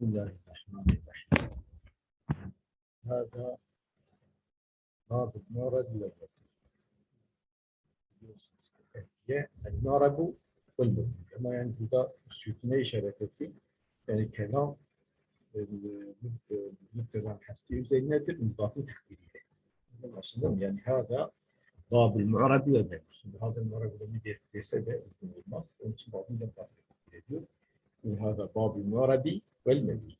بسم الله الرحمن الرحيم. هذا ناضب مورد للبطل النارب والبطل كما يعني إذا سيتني شركتي يعني كلام مبتدأ حسي زين نادر مضاف تحقيقية يعني هذا باب المعرب والمعرب هذا المعرب لم يدير في سبع المصر ومصر باب المعرب وهذا باب المعربي vel mebni.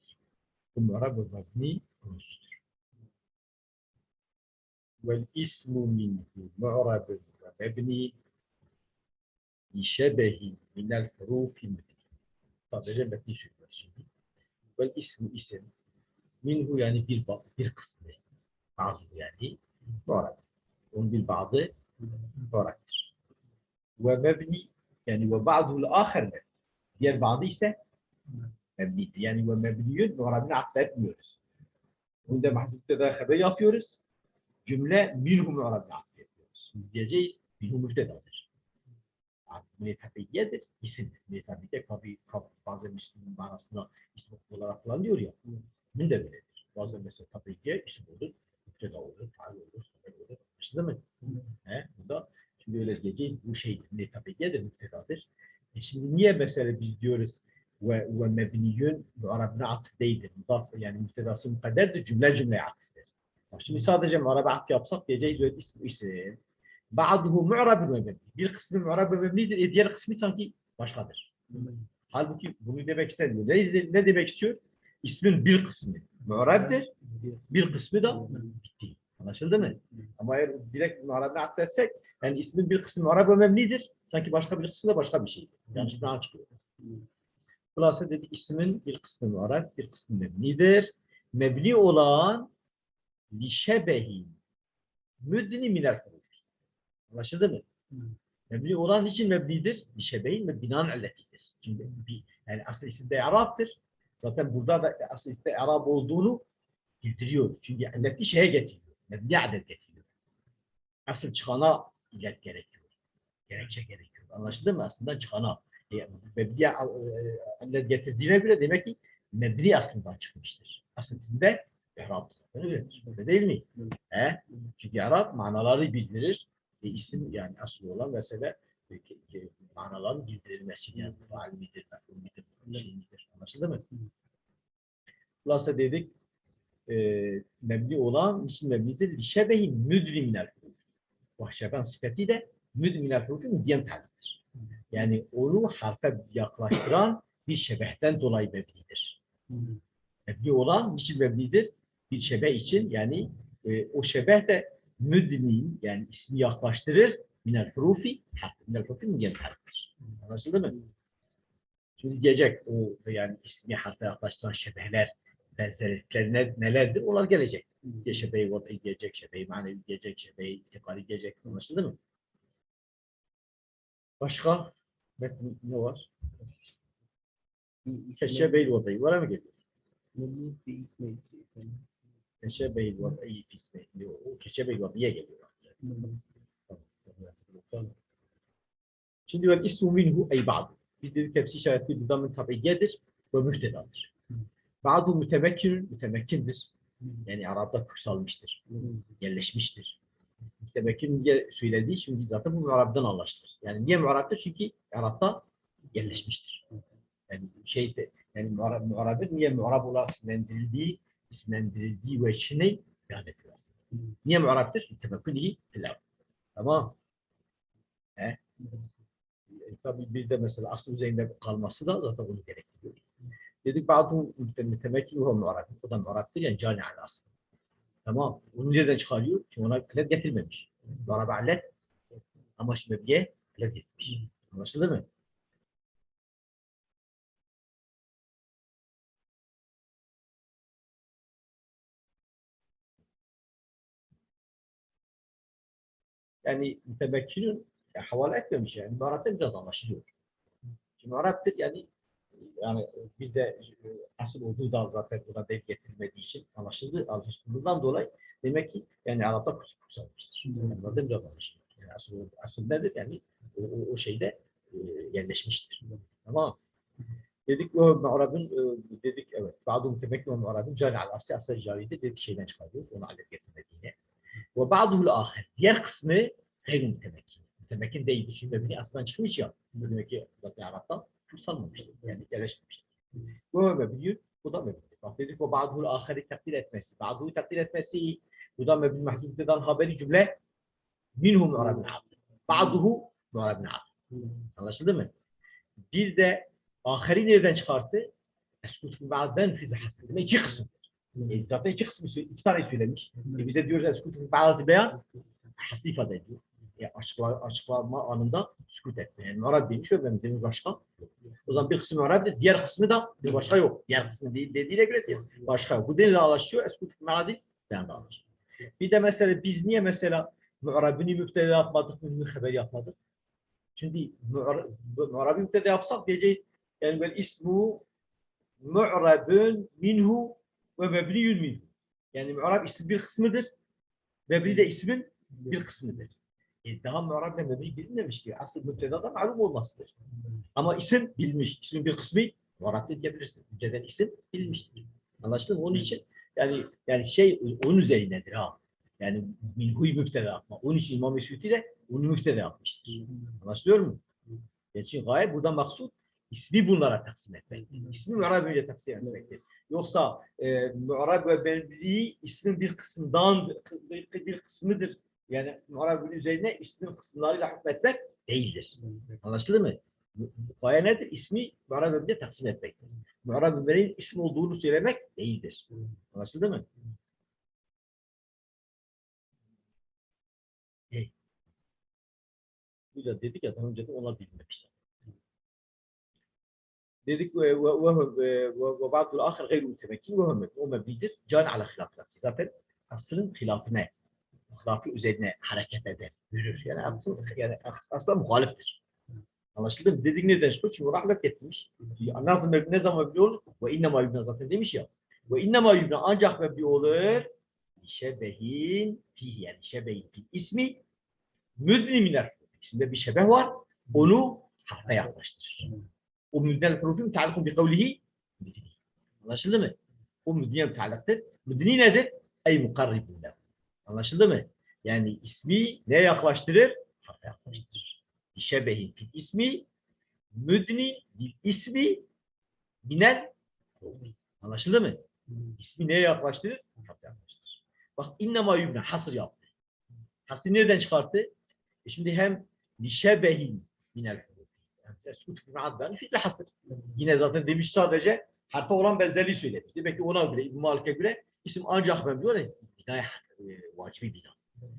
Bu mu'rab ve mebni konusdur. Vel ismu minhu mu'rab ve mebni şebehi minel hurufi müdür. Sadece metni söylüyor şimdi. Vel ismi isim. Minhu yani bir, ba- bir kısmı. Bazı yani. Mu'rab. Onun mebni yani ve mebniyün mu'rabını atfetmiyoruz. Bunda mahdutta da haber yapıyoruz. Cümle minhu mu'rabını atfetmiyoruz. Diyeceğiz minhu müftedadır. Münetabiyyedir, isimdir. Münetabiyye tabi bazen Müslüman manasında isim olarak kullanılıyor ya. Bunun da böyledir. Bazen mesela tabiyye isim olur, müfteda olur, faal olur, haber olur. Anlaşıldı mı? He? Bu da şimdi öyle diyeceğiz. Bu şey münetabiyyedir, müftedadır. E şimdi niye mesela biz diyoruz ve, ve mebniyün Arap'ına atıf değildir. Mudaf, yani müftedası mukadderdir, cümle cümleye atıftır. Şimdi sadece Arap'a atıf yapsak diyeceğiz isim, isim. Ba'duhu mu'rab ve mebni. Bir kısmı mu'rab ve mebnidir, e diğer kısmı sanki başkadır. Halbuki bunu demek istemiyor. Ne, ne demek istiyor? İsmin bir kısmı mu'rabdir, bir kısmı da bitti. Anlaşıldı mı? Ama eğer direkt mu'rabına atfetsek, yani ismin bir kısmı mu'rab ve mebnidir, sanki başka bir kısmı da başka bir şey. Yanlış bir çıkıyor. Kulasa dedik ismin bir kısmı mu'rab, bir kısmı mebnidir. Mebni olan lişebehi müdni minel huruf. Anlaşıldı mı? Mebni olan için mebnidir? Lişebehin ve binan illetidir. Şimdi bir, yani asıl isimde Arap'tır. Zaten burada da asıl isimde Arap olduğunu bildiriyor. Çünkü illeti şeye getiriyor. Mebni adet getiriyor. Asıl çıkana illet gerekiyor. Gerekçe gerekiyor. Anlaşıldı mı? Aslında çıkana. E, mebni e, illet getirdiğine göre demek ki mebni aslında çıkmıştır. Arap. Öyledir. Öyle değil mi? He? Çünkü Arap manaları bildirir. E, isim yani asıl olan mesele e, ki manaların bildirilmesi yani faal midir, midir, şey midir, anlaşıldı mı? Kulasa dedik e, mebni olan niçin mebnidir? Lişebehi müdri minel huruf. Vahşeben sıfati de müdri minel hurufi müddiyen taliptir. Yani onu harfe yaklaştıran bir şebehten dolayı mebnidir. Mebni olan niçin mebnidir? Bir şebeh için yani e, o şebeh de müdni yani ismi yaklaştırır minel hurufi minel hurufi müddiyen taliptir. Anlaşıldı mı? Şimdi gelecek o yani ismi harfe yaklaştıran şebehler, benzerlikler ne, nelerdir? Onlar gelecek. Ya şebehi vat'i gelecek, şebehi manevi gelecek, şebehi itikari gelecek. Anlaşıldı mı? Başka ne, ne var? Keşebehi vat'i var mı geliyor? Keşebehi vat'i fi ismi. O keşebehi vat'iye geliyor. Şimdi vel ismu minhu ey ba'du. Biz dedik hepsi işaretli bir zaman tabiyyedir ve müftedadır. Ba'du mütemekkün, mütemekkindir. Yani Arap'ta kutsalmıştır, yerleşmiştir. Mütemekkin diye söylediği şimdi zaten bu Arap'tan anlaşılır. Yani niye Arap'tır? Çünkü Arap'ta yerleşmiştir. Yani şey de, yani muarab, muarabı niye muarab olarak isimlendirildiği, isimlendirildiği ve içini beyan ediyor aslında. Niye muarabdır? Mütemekkünliği filan. Tamam. He? E, tabii bir de mesela asıl üzerinde kalması da zaten bunu gerektiriyor. Dedik bazı mütemekkin ve muarab. O da muarabdır yani cani aslında. Tamam. Onu nereden çıkarıyor? Çünkü ona alet getirmemiş. Muarab alet ama şimdi bir alet getirmiş. Anlaşıldı mı? yani mütemekkinin ya, havale etmemiş yani. Muharrep'te biraz anlaşılıyor. Şimdi Muharrep'tir yani yani bir de e, asıl olduğu da zaten buna denk getirilmediği için anlaşıldı. Anlaşıldığından dolayı demek ki yani Arap'ta kutsalmıştır. Yani zaten biraz anlaşılıyor. Yani asıl, asıl nedir yani o, o, o şeyde e, yerleşmiştir. Tamam. Dedik o mu'rabın e, dedik evet. Bazı mütemekkin ve mu'rabın cari al asli asli cariydi dedik şeyden çıkarıyor. Onu alet getirmediğini. Ve ba'duhul ahir. Diğer kısmı gayr mütemekkin. Mütemekkin değil. Çünkü mebni aslında çıkmış ya. Demek ki zaten Arap'tan kursanmamıştır. Yani yerleşmemiştir. Bu mebni bu da mebni. Bak dedik o ba'duhul ahiri takdir etmesi. Ba'duhu takdir etmesi bu da mebni mahdudeden haberi cümle minhu mu'rabın abd. Ba'duhu mu'rabın abd. Anlaşıldı mı? Bir de ahiri nereden çıkarttı? Eskut ba'den fil hasen. Demek iki kısımdır. E, zaten iki kısmı iki tane söylemiş. E, bize diyoruz eskut ba'd beyan hasıl ifade ediyor. E, açıkla, açıklama anında sükut etme. Yani mu'rab demiş benim demiş başka. O zaman bir kısmı mu'rabdır, diğer kısmı da bir başka yok. Diğer kısmı değil, dediğine göre değil. Başka yok. Bu deniyle ağlaşıyor. Eskut ba'di beyan da ağlaşıyor. Bir de mesela biz niye mesela mu'rabini müptede yapmadık, mümin haber yapmadık? Şimdi mu'rabi müptede yapsak diyeceğiz yani böyle ismu mu'rabun minhu ve mebniyun minhu. Yani mu'rab isim bir kısmıdır. Mebni de ismin bir kısmıdır. E daha mebni bilinmemiş ki. Asıl müptedada malum olmasıdır. Ama isim bilmiş. İsmin bir kısmı da diyebilirsin. Müpteden isim bilmiştir. Anlaştın mı? Onun için yani yani şey onun üzerinedir ha. Yani minhu'yu müptede yapma. Onun için İmam Mesudi de onu müptede yapmıştır. Anlaşılıyor mu? Yani çünkü gayet burada maksut ismi bunlara taksim etmektir. İsmi mu'rab önce taksim etmektir. Yoksa e, mu'rab ve belli ismin bir kısmından bir kısmıdır. Yani mu'rabın üzerine ismin kısımlarıyla hükmetmek değildir. Anlaşıldı mı? Gaye nedir? İsmi önce taksim etmektir. Mu'rab Ömer'in isim olduğunu söylemek değildir. Anlaşıldı mı? Da dedik ya daha önce de onlar bilmemişler. dedik ve ve ve ba'dul ahir gayr mutemekkin ve hümme o mebnidir. Can ala hilaf nafsi. Zaten aslın hilafına, hilafı üzerine hareket eder, yürür. Yani aslın yani asla muhaliftir. Anlaşıldı mı? Dedik neden çıkıyor? Çünkü rahmet getirmiş. Nasıl mebni ne zaman mebni olur? Ve innema yubna zaten demiş ya. Ve innema yubna ancak mebni olur. Şebehin fihi yani şebehin fi ismi müdni miner. İsimde bir şebeh var. Onu harfe yaklaştırır. O müdnel hurufi müteallikun bi kavlihi müdni. Anlaşıldı mı? O müdniye mütealliktır. Müdni nedir? Ey mukarribun lehu. Anlaşıldı mı? Yani ismi neye yaklaştırır? Yaklaştırır. Şebehin fi ismi müdni bil ismi hurufi. Anlaşıldı mı? İsmi neye yaklaştırır? Yaklaştırır. Bak innema yubna hasır yaptı. Hasır nereden çıkarttı? E şimdi hem lişebehin minel hurufi. Yani teskut fi ma'addan fi'li hasır. Yine zaten demiş sadece harfe olan benzerliği söylemiş. Demek ki ona göre, İbn Malik'e göre isim ancak ben diyor ya e, vacibi bina.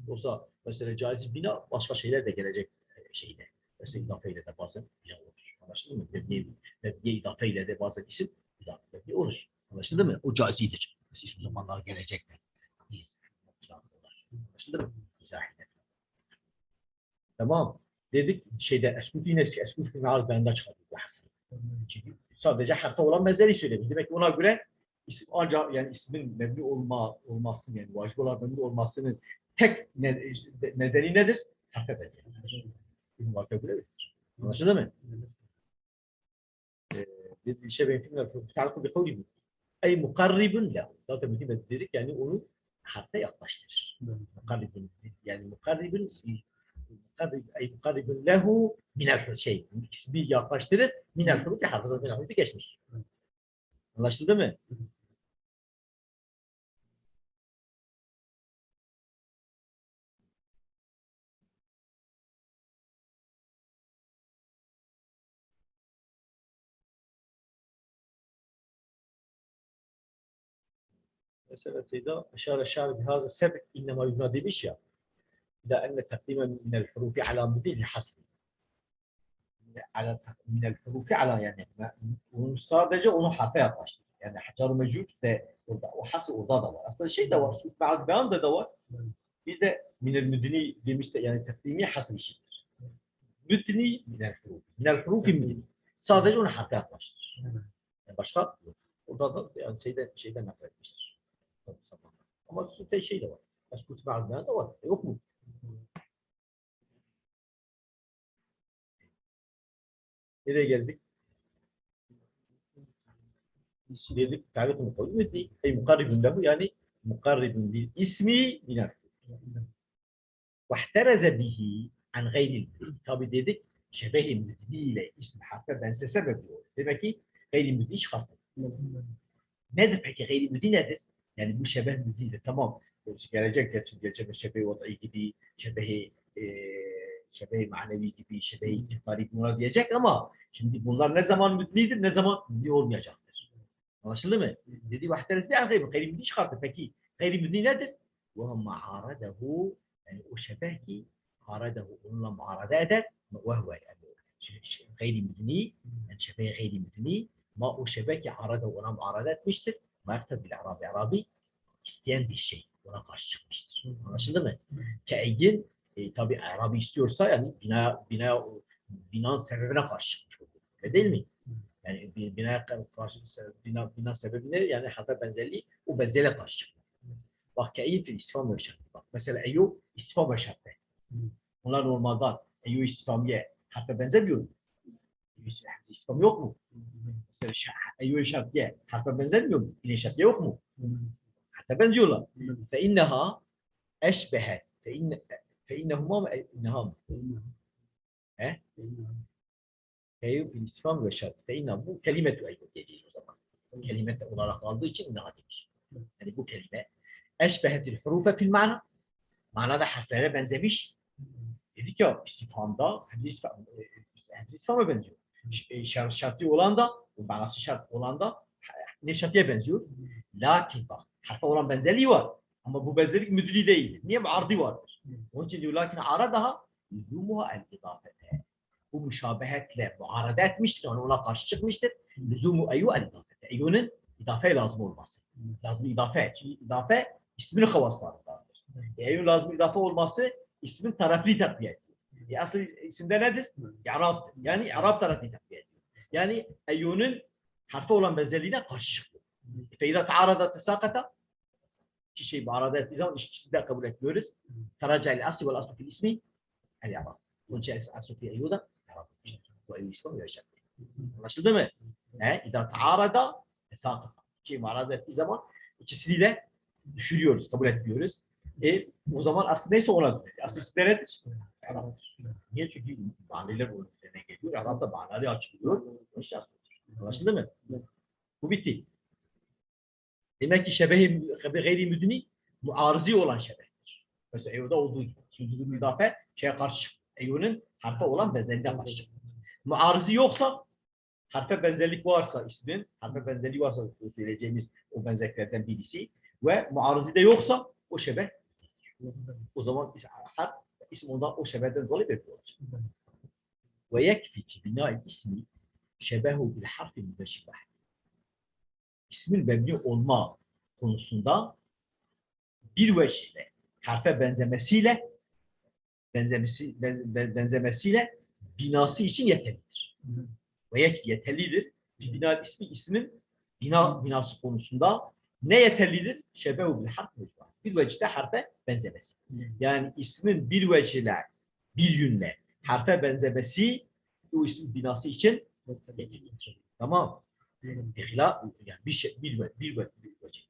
Yoksa mesela caiz bina başka şeyler de gelecek e, şeyde. Mesela idafeyle de bazen bina olur. Anlaşıldı mı? Mebniye, mebniye idafeyle de bazen isim idafeyle olur. Anlaşıldı mı? O caizidir. Mesela hiçbir zamanlar gelecek mi? Biz. Anlaşıldı mı? İzahine. Tamam. Dedik şeyde eskut yine eskut final bende çıkardı. Çünkü sadece harfe olan benzeri söylemiş. Demek ki ona göre isim ancak yani ismin mebni olma olmasının yani vacip olan mebni olmasının tek ne- nedeni nedir? İbn Vakf'a göre öyledir. Anlaşıldı mı? Dedi şey ben filmler tarifı bir kavli Ey mukarribun lehu. Zaten ben dedik yani onu harfe yaklaştırır. Mukarribun yani mukarribun mukarrib ey mukarribun lehu minel şey ismi yaklaştırır minel hurufi hafıza minel hurufi geçmiş. Anlaşıldı mı? Mesela Seyda aşağı aşağı bihazı sebek innema yubna demiş ya. إلى أن تقديم من الحروف على مدين حصر على من الحروف على yani onu sadece onu harfe yaklaştı. Yani hacar mecud de orada o hasır orada da var. Aslında şey de var. Sus ba'd beyan da da var. Bir de minel müdni demiş de yani takdimi hasır işidir. Müdni minel huruf. Minel hurufi müdni. Sadece onu harfe yaklaştır. Yani başka yok. Orada da yani şeyden şeyden nakletmiştir. Ama sus şey de var. Sus ba'd beyan da var. Yok mu? Nereye geldik? Dedik tarifini koyduk. E, mukarribun lehu yani mukarribun bil ismi binaktır. Vahtereze bihi an gayril Tabi dedik şebehi müddiyle isim harfe benzese de diyor. Demek ki gayri müddi çıkartır. Nedir peki gayri müddi nedir? Yani bu şebeh müddiyle tamam. Gelecek gerçi geçen şebehi vadayı gibi şebehi e, şebeh-i manevi gibi, şebeh-i itikari bunlar diyecek ama şimdi bunlar ne zaman müdnidir, ne zaman müdni olmayacaktır. Anlaşıldı mı? Dedi vahderiz bir gayri gayri müdni şartı. Peki gayri müdni nedir? Ve ma'aradehu yani o şebeh ki aradehu onunla muarada eder ve huve yani gayri müdni yani şebeh gayri müdni ma o şebeh ki aradehu ona muarada etmiştir. Merteb bil arabi arabi isteyen bir şey ona karşı çıkmıştır. Anlaşıldı mı? Ke'in e, tabi arabi istiyorsa yani bina bina binanın sebebine karşı çıkmış değil mi? Yani bir binaya karşı bina, bina sebebi ne? Yani hata benzerliği o benzerliğe karşı çıkmış. Bak fil istifam ve şartı. Bak mesela eyyub istifam ve şartı. Bunlar normalde eyyub istifamiye harfe benzemiyor. Eyyub istifam yok mu? Mesela eyyub şartiye harfe benzemiyor mu? İle şartiye yok mu? Hatta benziyorlar. Fe inneha eşbehet. Fe inne fe innehuma mı? İnneha mı? He? Fil istifam ve şartı. Fe inneha bu kelimetü eyyub diyeceğiz o zaman. Kelimet olarak aldığı için inneha demiş. Yani bu kelime eşbehetil hurufe fil mana. Manada harflere benzemiş. Dedik ya istifamda e, hepsi istifama benziyor. E, Şart, şartlı olan da, manası şart olan da ne şartıya benziyor? Lakin bak harfe olan benzerliği var. Ama bu benzerlik müdli değil. Niye? Ardı vardır. Onun için diyor lakin ara daha lüzumuha el idafete. Bu müşabehetle muarada etmiştir. Yani ona karşı çıkmıştır. Lüzumu eyu el idafete. Eyyu'nun idafe lazım olması. Lazım idafe. Çünkü idafe ismin havaslarındandır. Eyyun lazım idafe olması ismin tarafını takviye ediyor. E asıl isimde nedir? Arap. Yani Arap tarafını takviye ediyor. Yani eyyunun harfe olan benzerliğine karşı çıkıyor. Feyda taarada tesakata iki şey muarada ettiği zaman ikisini de kabul etmiyoruz. Teraca ile asli vel aslu ismi el Arap. Bunun için aslu fil eyyuda Arap. Bu eyyu ismi yaşar. Anlaşıldı mı? He? İda taarada tesakata. İki şey muarada ettiği zaman ikisini düşürüyoruz, kabul etmiyoruz. E, o zaman aslında neyse ona asıl ismi nedir? Arap'tır. Niye? Çünkü onun üzerine geliyor. Arap da maneleri açıklıyor. O iş aslıdır. Anlaşıldı mı? Bu bitti. Demek ki şebehi gayri müdni muarızi olan şebehtir. Mesela Eyyu'da olduğu gibi. Bizim müdafe şeye karşı. Eyyu'nun harfe olan benzerliğine karşı çık. Muarızi yoksa harfe benzerlik varsa ismin, harfe benzerliği varsa söyleyeceğimiz o benzerliklerden birisi ve muarızi de yoksa o şebeh o zaman harf isim ondan o şebehden dolayı belli olacak. Ve yekfi ki bina ismi şebehu bil harfi mübeşşibah. İsmin mebni olma konusunda bir veçile harfe benzemesiyle benzemesi benz- ben- benzemesiyle binası için yeterlidir. Ve yeterlidir. Bir bina ismi ismin bina binası konusunda ne yeterlidir? Şebehu bil harf mübeşşibah. Bir vecide harfe benzemesi. Yani ismin bir vecihle, bir yönle harfe benzemesi o isim binası için yeterlidir. Tamam. İhla, yani bir şey, bir ve, bir ve, bir vecih.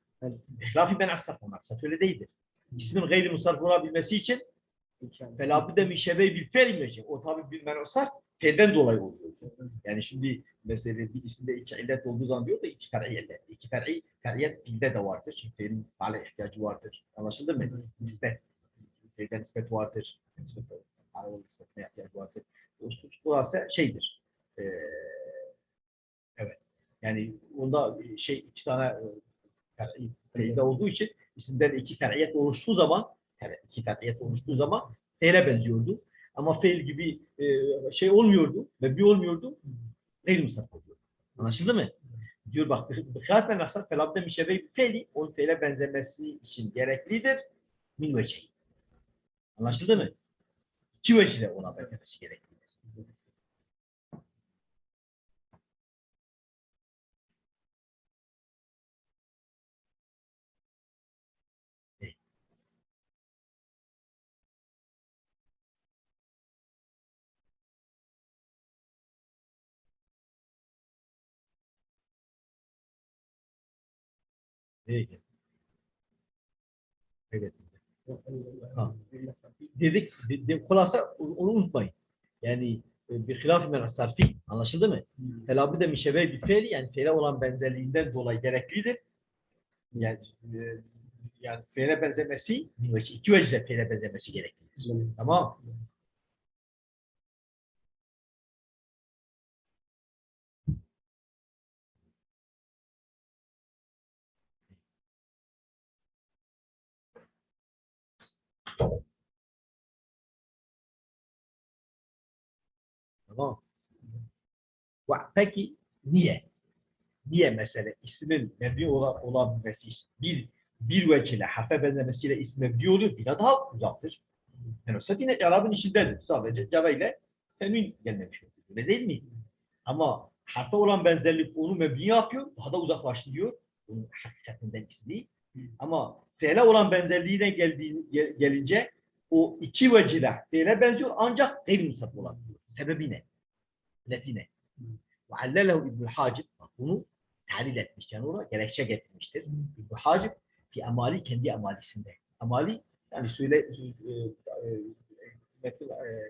İhlafi ben asaf maksat öyle değildir. İsmin gayri musarrif olabilmesi için felabüde mi şebe bir fel imleci. O tabi bir menasar felden dolayı oluyor. Yani şimdi mesela bir isimde iki illet olduğu zaman diyor da iki fer'i illet. İki fer'i fer'iyet filde de vardır. Şimdi fe'nin fale ihtiyacı vardır. Anlaşıldı mı? Nispet. Fe'den nispet vardır. Nispet, aralı nispetine ihtiyacı vardır. Burası şeydir. Ee. Yani onda şey iki tane e, fe'de olduğu için isimden iki fer'iyet oluştuğu zaman yani iki fer'iyet oluştuğu zaman fe'le benziyordu. Ama fe'l gibi e, şey olmuyordu ve bir olmuyordu. Gayri musaf oluyor. Anlaşıldı mı? Diyor bak bıkhat ve nasar felabde mişebe fe'li o fe'le benzemesi için gereklidir. Min vecih. Anlaşıldı mı? İki vecihle ona benzemesi gerekli. Geldi? Evet. Ha. Dedik, de, de, kulasa onu unutmayın. Yani e, bir hilaf men sarfi anlaşıldı mı? Telabi de mişeve bir fiili yani fiile olan benzerliğinden dolayı gereklidir. Yani e, yani fiile benzemesi iki vecihle fiile benzemesi gereklidir. Tamam. Tamam. Peki niye? Niye mesela ismin mebni olan, olabilmesi için bir bir vecihle harfe benzemesiyle isim mebni oluyor, de daha uzaktır. Yani o yine Arap'ın içindedir. Sadece Java ile temin gelmemiş oluyor. Öyle değil mi? Ama harfe olan benzerlik onu mebni yapıyor, daha da uzaklaştırıyor. Bunun hakikatinden ismi. Ama fiile olan benzerliğine geldiği, gel- gelince o iki vecihle fiile benziyor ancak gayri musaf olan. Sebebi ne? İlleti ne? Ve allelehu İbnül Hacib bunu tahlil etmiş. Yani ona gerekçe getirmiştir. İbnül Hacib fi amali kendi amalisinde. Amali yani söyle e, e, e,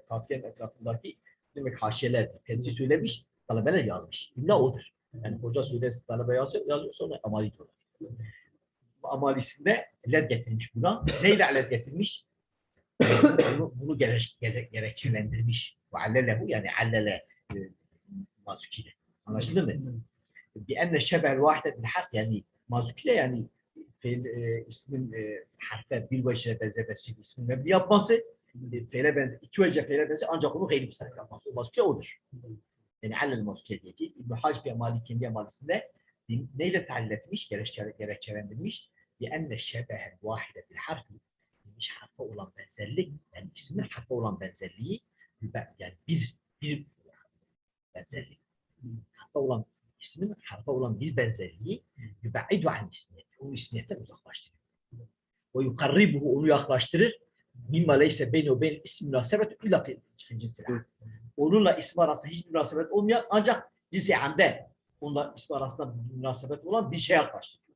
kafiyenin etrafındaki demek haşiyeler kendisi söylemiş, talebeler yazmış. İmla odur. Yani hoca söyler, talebe yazıyor, yazıyor sonra amali diyorlar. Amalisinde led getirmiş buna. Neyle led getirmiş? bunu, bunu gereç, gere, gerekçelendirmiş. Allele bu yani allele e, mazukile. Anlaşıldı mı? Bi enne şebel vahdetil hak yani mazukile yani fiil, e, ismin e, harfe bir vece benzemesi ismin mebni yapması feyle benzer, iki vece feyle benzer ancak onu gayri müstakil yapması. O mazukile odur. Yani allel mazukile diye ki İbn-i Hacbiye Maliki'nin Malisi'nde neyle tahlil etmiş, gerekçelendirmiş? بأن الشبه الواحدة بالحرف demiş harfe olan benzerlik, yani ismin harfe olan benzerliği yani bir bir benzerlik. Harfe olan ismin harfe olan bir benzerliği yübaidu an ismiyet. O ismiyetten uzaklaştırır. Ve yukarribuhu onu yaklaştırır. Mimma leyse beyne ve beyn ismi münasebet illa fi cinsil am. Onunla ismi arasında hiçbir münasebet olmayan ancak cinsi amde onunla ismi arasında bir münasebet olan bir şey yaklaştırır.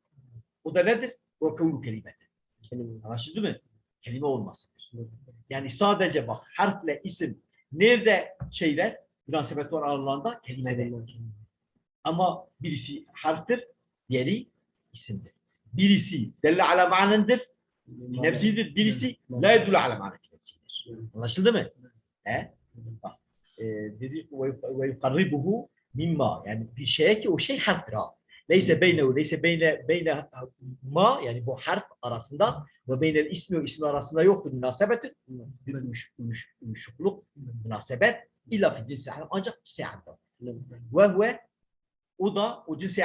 O da nedir? O kavlu kelimedir. Anlaşıldı mı? Kelime olmasıdır. Yani sadece bak harfle isim nerede şeyler münasebet var aralarında kelimede. Ama birisi harftir, diğeri isimdir. Birisi delle ala manendir, nefsidir. Birisi la yedullu ala manen nefsidir. Anlaşıldı mı? He? Bak, e, dedi ve yukarribuhu mimma yani bir şeye ki o şey harftir ha. Leyse beynehu, leyse beyne, beyne ma yani bu harf arasında ve beynel ismi ismi arasında yoktur münasebeti. Bir uyuşukluk, münasebet illa fi cinsi ancak cinsi. Ve huve o da o cinsi